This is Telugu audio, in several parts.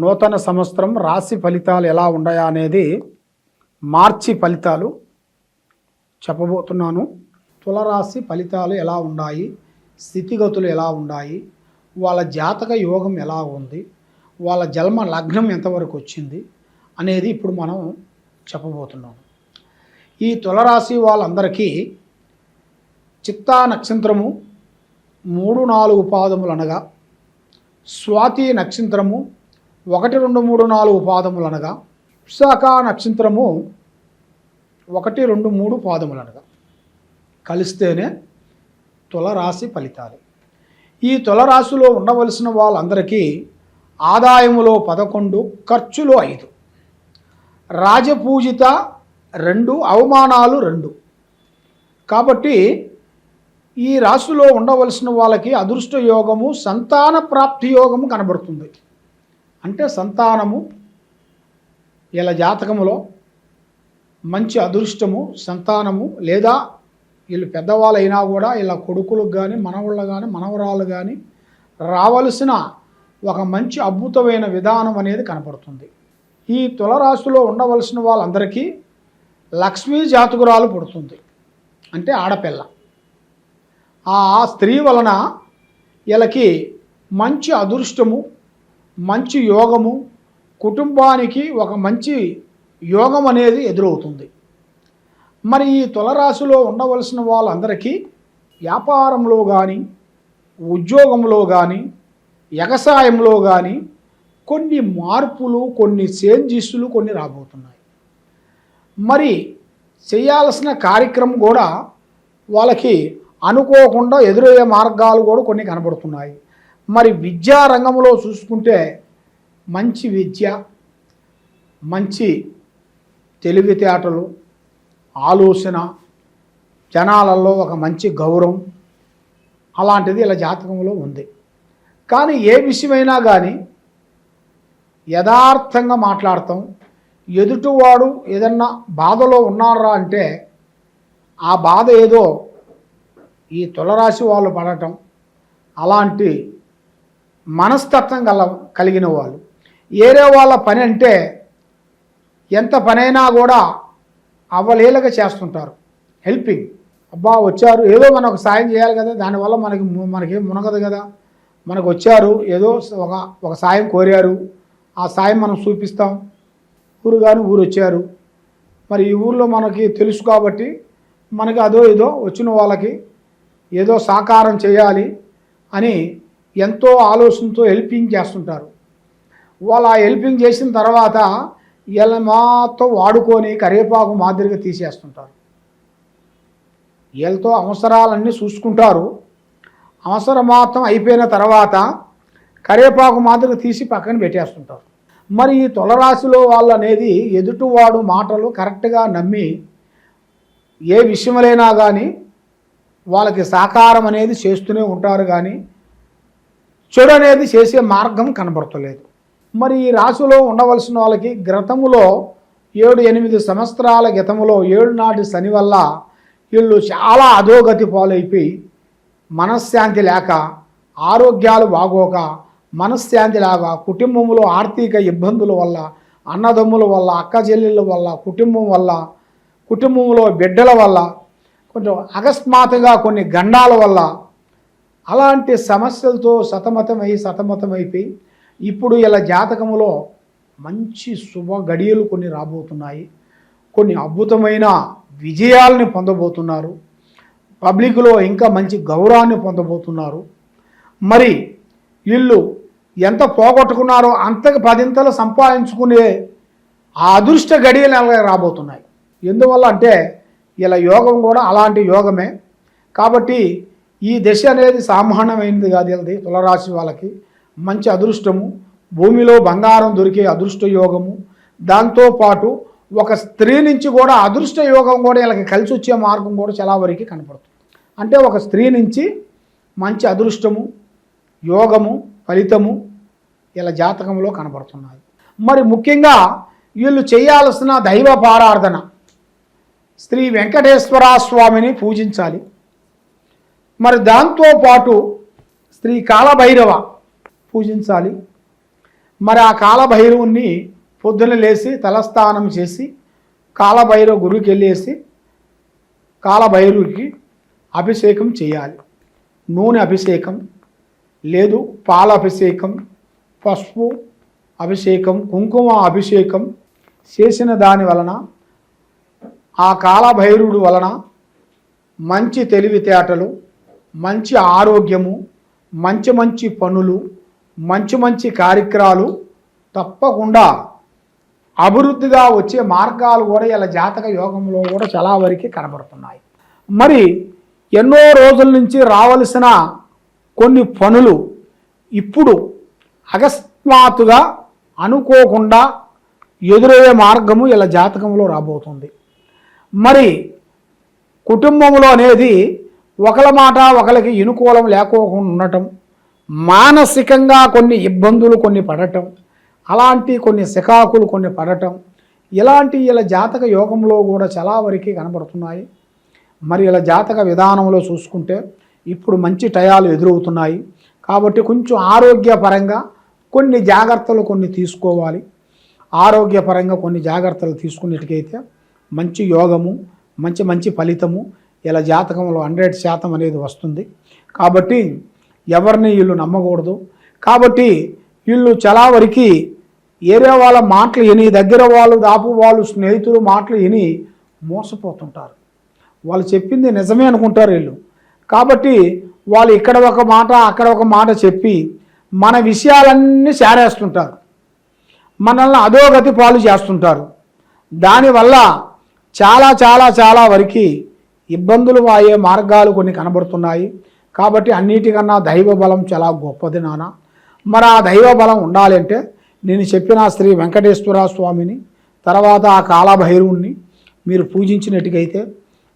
నూతన సంవత్సరం రాశి ఫలితాలు ఎలా ఉన్నాయా అనేది మార్చి ఫలితాలు చెప్పబోతున్నాను. తులరాశి ఫలితాలు ఎలా ఉన్నాయి? స్థితిగతులు ఎలా ఉన్నాయి? వాళ్ళ జాతక యోగం ఎలా ఉంది? వాళ్ళ జన్మ లగ్నం ఎంతవరకు వచ్చింది? అనేది ఇప్పుడు మనం చెప్పబోతున్నాం. ఈ తులరాశి వాళ్ళందరికీ చిత్తా నక్షత్రము మూడు నాలుగు పాదములు అనగా స్వాతి నక్షత్రము ఒకటి రెండు మూడు నాలుగు పాదములు అనగా విశాఖ నక్షత్రము ఒకటి రెండు మూడు పాదములు అనగా కలిస్తేనే తులరాశి ఫలితాలు. ఈ తులరాశిలో ఉండవలసిన వాళ్ళందరికీ ఆదాయములో పదకొండు ఖర్చులో ఐదు. రాజపూజిత రెండు అవమానాలు రెండు. కాబట్టి ఈ రాశిలో ఉండవలసిన వాళ్ళకి అదృష్ట యోగము సంతాన ప్రాప్తి యోగము కనబడుతుంది. అంటే సంతానము ఇలా జాతకములో మంచి అదృష్టము సంతానము లేదా వీళ్ళు పెద్దవాళ్ళైనా కూడా ఇలా కొడుకులకు కానీ మనవాళ్ళు కానీ మనవరాలు కానీ రావలసిన ఒక మంచి అద్భుతమైన విధానం అనేది కనపడుతుంది. ఈ తులరాశిలో ఉండవలసిన వాళ్ళందరికీ లక్ష్మీ జాతకురాలు పుడుతుంది. అంటే ఆడపిల్ల. ఆ స్త్రీ వలన వీళ్ళకి మంచి అదృష్టము మంచి యోగము కుటుంబానికి ఒక మంచి యోగం అనేది ఎదురవుతుంది. మరి ఈ తులరాశిలో ఉండవలసిన వాళ్ళందరికీ వ్యాపారంలో కానీ ఉద్యోగంలో కానీ వ్యవసాయంలో కానీ కొన్ని మార్పులు కొన్ని చేంజెస్లు కొన్ని రాబోతున్నాయి. మరి చేయాల్సిన కార్యక్రమం కూడా వాళ్ళకి అనుకోకుండా ఎదురయ్యే మార్గాలు కూడా కొన్ని కనబడుతున్నాయి. మరి విద్యా రంగంలో చూసుకుంటే మంచి విద్య మంచి తెలివితేటలు ఆలోచన జనాలలో ఒక మంచి గౌరవం అలాంటిది ఇలా జాతకంలో ఉంది. కానీ ఏ విషయమైనా కానీ యథార్థంగా మాట్లాడతాం. ఎదుటివాడు ఏదన్నా బాధలో ఉన్నారా అంటే ఆ బాధ ఏదో ఈ తులరాశి వాళ్ళు పడటం అలాంటి మనస్తత్వం కల కలిగిన వాళ్ళు. ఏరే వాళ్ళ పని అంటే ఎంత పనైనా కూడా అవ్వలేలుగా చేస్తుంటారు. హెల్పింగ్. అబ్బా వచ్చారు. ఏదో మనకు సాయం చేయాలి కదా. దానివల్ల మనకి మనకేం మునగదు కదా. మనకు వచ్చారు. ఏదో ఒక ఒక సాయం కోరారు. ఆ సాయం మనం చూపిస్తాం. ఊరు కానీ ఊరు వచ్చారు మరి ఈ ఊర్లో మనకి తెలుసు కాబట్టి మనకి అదో ఏదో వచ్చిన వాళ్ళకి ఏదో సాకారం చేయాలి అని ఎంతో ఆలోచనతో హెల్పింగ్ చేస్తుంటారు. వాళ్ళు ఆ హెల్పింగ్ చేసిన తర్వాత వీళ్ళని మాతో వాడుకొని కరివేపాకు మాదిరిగా తీసేస్తుంటారు. వీళ్ళతో అవసరాలన్నీ చూసుకుంటారు. అవసరం మాత్రం అయిపోయిన తర్వాత కరివేపాకు మాదిరిగా తీసి పక్కన పెట్టేస్తుంటారు. మరి ఈ తొలరాశిలో వాళ్ళు అనేది ఎదుటివాడు మాటలు కరెక్ట్గా నమ్మి ఏ విషయములైనా కానీ వాళ్ళకి సాకారం అనేది చేస్తూనే ఉంటారు కానీ చెడు అనేది చేసే మార్గం కనబడతలేదు. మరి ఈ రాశిలో ఉండవలసిన వాళ్ళకి గ్రతములో ఏడు ఎనిమిది సంవత్సరాల గతములో ఏడు నాటి శని వల్ల వీళ్ళు చాలా అధోగతి పాలైపోయి మనశ్శాంతి లేక ఆరోగ్యాలు బాగోక మనశ్శాంతి లేక కుటుంబంలో ఆర్థిక ఇబ్బందుల వల్ల అన్నదమ్ముల వల్ల అక్క చెల్లెళ్ళ వల్ల కుటుంబం వల్ల కుటుంబంలో బిడ్డల వల్ల కొంచెం అకస్మాత్తుగా కొన్ని గండాల వల్ల అలాంటి సమస్యలతో సతమతమై సతమతమైపోయి ఇప్పుడు ఇలా జాతకములో మంచి శుభ గడియలు కొన్ని రాబోతున్నాయి. కొన్ని అద్భుతమైన విజయాలని పొందబోతున్నారు. పబ్లిక్లో ఇంకా మంచి గౌరవాన్ని పొందబోతున్నారు. మరి వీళ్ళు ఎంత పోగొట్టుకున్నారో అంతకు పదింతలు సంపాదించుకునే ఆ అదృష్ట గడియలు అలాగే రాబోతున్నాయి? ఎందువల్ల అంటే ఇలా యోగం కూడా అలాంటి యోగమే. కాబట్టి ఈ దశ అనేది సామాన్యమైనది కాదు ఇది తులరాశి వాళ్ళకి మంచి అదృష్టము భూమిలో బంగారం దొరికే అదృష్ట యోగము. దాంతోపాటు ఒక స్త్రీ నుంచి కూడా అదృష్ట యోగం కూడా వీళ్ళకి కలిసి వచ్చే మార్గం కూడా చాలా వరకు కనపడుతుంది. అంటే ఒక స్త్రీ నుంచి మంచి అదృష్టము యోగము ఫలితము ఇలా జాతకంలో కనపడుతున్నాయి మరి ముఖ్యంగా వీళ్ళు చేయాల్సిన దైవ పారార్థన శ్రీ వెంకటేశ్వర స్వామిని పూజించాలి. మరి దాంతోపాటు శ్రీ కాలభైరవ పూజించాలి. మరి ఆ కాలభైరవుని పొద్దున లేచి తలస్నానం చేసి కాలభైరవ గుడికి వెళ్ళేసి కాలభైరవుకి అభిషేకం చేయాలి. నూనె అభిషేకం లేదు పాల అభిషేకం పసుపు అభిషేకం కుంకుమ అభిషేకం చేసిన దాని వలన ఆ కాలభైరుడు వలన మంచి తెలివితేటలు మంచి ఆరోగ్యము మంచి మంచి పనులు మంచి మంచి కార్యక్రమాలు తప్పకుండా అభివృద్ధిగా వచ్చే మార్గాలు కూడా ఇలా జాతక యోగంలో కూడా చాలా వరకు కనబడుతున్నాయి. మరి ఎన్నో రోజుల నుంచి రావలసిన కొన్ని పనులు ఇప్పుడు అకస్మాత్తుగా అనుకోకుండా ఎదురయ్యే మార్గము ఇలా జాతకంలో రాబోతుంది. మరి కుటుంబంలో అనేది ఒకల మాట ఒకరికి ఇనుకూలం లేకోకుండా ఉండటం మానసికంగా కొన్ని ఇబ్బందులు కొన్ని పడటం అలాంటి కొన్ని శికాకులు కొన్ని పడటం ఇలాంటి ఇలా జాతక యోగంలో కూడా చాలా వరకు కనబడుతున్నాయి. మరి ఇలా జాతక విధానంలో చూసుకుంటే ఇప్పుడు మంచి టయాలు ఎదురవుతున్నాయి. కాబట్టి కొంచెం ఆరోగ్యపరంగా కొన్ని జాగ్రత్తలు కొన్ని తీసుకోవాలి. ఆరోగ్యపరంగా కొన్ని జాగ్రత్తలు తీసుకున్నట్టుకైతే మంచి యోగము మంచి మంచి ఫలితము ఇలా జాతకంలో హండ్రెడ్ శాతం అనేది వస్తుంది. కాబట్టి ఎవరిని వీళ్ళు నమ్మకూడదు. కాబట్టి వీళ్ళు చాలా వరకు ఏరే వాళ్ళ మాటలు విని దగ్గర వాళ్ళు దాపు వాళ్ళు స్నేహితులు మాటలు విని మోసపోతుంటారు. వాళ్ళు చెప్పింది నిజమే అనుకుంటారు వీళ్ళు. కాబట్టి వాళ్ళు ఇక్కడ ఒక మాట అక్కడ ఒక మాట చెప్పి మన విషయాలన్నీ చేరేస్తుంటారు మనల్ని అధోగతి పాలు చేస్తుంటారు. దానివల్ల చాలా చాలా చాలా వరకు ఇబ్బందులు వాయే మార్గాలు కొన్ని కనబడుతున్నాయి. కాబట్టి అన్నిటికన్నా దైవ బలం చాలా గొప్పది నాన్న. మరి ఆ దైవ బలం ఉండాలి అంటే నేను చెప్పిన శ్రీ వెంకటేశ్వర స్వామిని తర్వాత ఆ కాలభైరవుణ్ణి మీరు పూజించినట్టుకైతే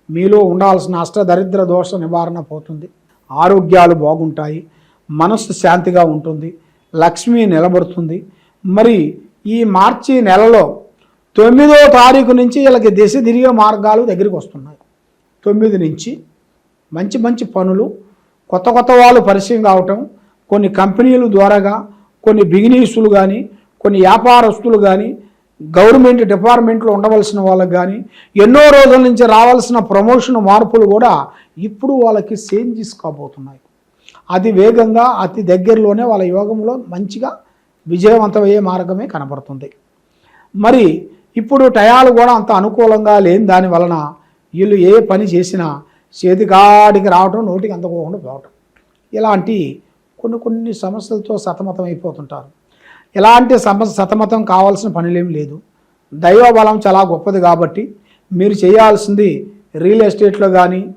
మీలో ఉండాల్సిన అష్టదరిద్ర దోష నివారణ పోతుంది. ఆరోగ్యాలు బాగుంటాయి మనస్సు శాంతిగా ఉంటుంది లక్ష్మి నిలబడుతుంది. మరి ఈ మార్చి నెలలో తొమ్మిదో తారీఖు నుంచి వీళ్ళకి దిశ తిరిగే మార్గాలు దగ్గరికి వస్తున్నాయి. తొమ్మిది నుంచి మంచి మంచి పనులు కొత్త కొత్త వాళ్ళు పరిచయం కావటం కొన్ని కంపెనీలు ద్వారాగా కొన్ని బిగినీసులు కానీ కొన్ని వ్యాపారస్తులు కానీ గవర్నమెంట్ డిపార్ట్మెంట్లో ఉండవలసిన వాళ్ళకి కానీ ఎన్నో రోజుల నుంచి రావాల్సిన ప్రమోషన్ మార్పులు కూడా ఇప్పుడు వాళ్ళకి చేంజెస్ కాబోతున్నాయి. అది వేగంగా అతి దగ్గరలోనే వాళ్ళ యోగంలో మంచిగా విజయవంతమయ్యే మార్గమే కనబడుతుంది. మరి ఇప్పుడు టయాలు కూడా అంత అనుకూలంగా లేని దాని వలన వీళ్ళు ఏ పని చేసినా చేతికాడికి రావటం నోటికి అందకోకుండా పోవటం. ఇలాంటి కొన్ని కొన్ని సమస్యలతో సతమతం అయిపోతుంటారు ఎలాంటి సమస్య సతమతం కావాల్సిన పనులేం లేదు. దైవ బలం చాలా గొప్పది కాబట్టి మీరు చేయాల్సింది రియల్ ఎస్టేట్లో కానీ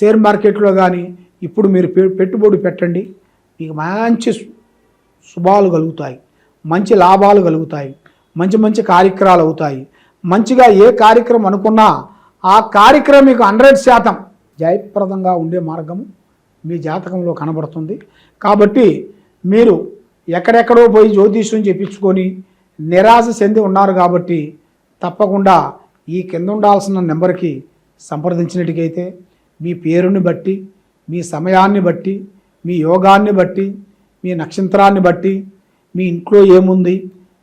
షేర్ మార్కెట్లో కానీ ఇప్పుడు మీరు పె- పెట్టుబడి పెట్టండి. మీకు మంచి శుభాలు కలుగుతాయి. మంచి లాభాలు కలుగుతాయి. మంచి మంచి కార్యక్రమాలు అవుతాయి. మంచిగా ఏ కార్యక్రమం అనుకున్నా ఆ కార్యక్రమం మీకు హండ్రెడ్ శాతం జయప్రదంగా ఉండే మార్గము మీ జాతకంలో కనబడుతుంది. కాబట్టి మీరు ఎక్కడెక్కడో పోయి జ్యోతిష్యం చెప్పించుకొని నిరాశ చెంది ఉన్నారు కాబట్టి తప్పకుండా ఈ కింద ఉండాల్సిన నెంబర్కి సంప్రదించినట్టుకైతే మీ పేరుని బట్టి మీ సమయాన్ని బట్టి మీ యోగాన్ని బట్టి మీ నక్షత్రాన్ని బట్టి మీ ఇంట్లో ఏముంది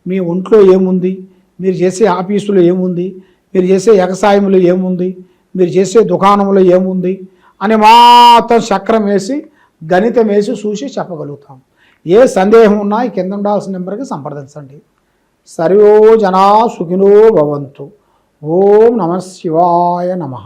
మీ ఒంట్లో ఏముంది మీరు చేసే ఆఫీసులో ఏముంది మీరు చేసే వ్యవసాయంలో ఏముంది? మీరు చేసే దుకాణంలో ఏముంది? అని మాత్రం చక్రం వేసి గణితం వేసి చూసి చెప్పగలుగుతాం. ఏ సందేహం ఉన్నా ఈ కింద ఉండాల్సిన నెంబర్కి సంప్రదించండి. సర్వో జనా సుఖినో భవంతు. ఓం నమ శివాయ నమః.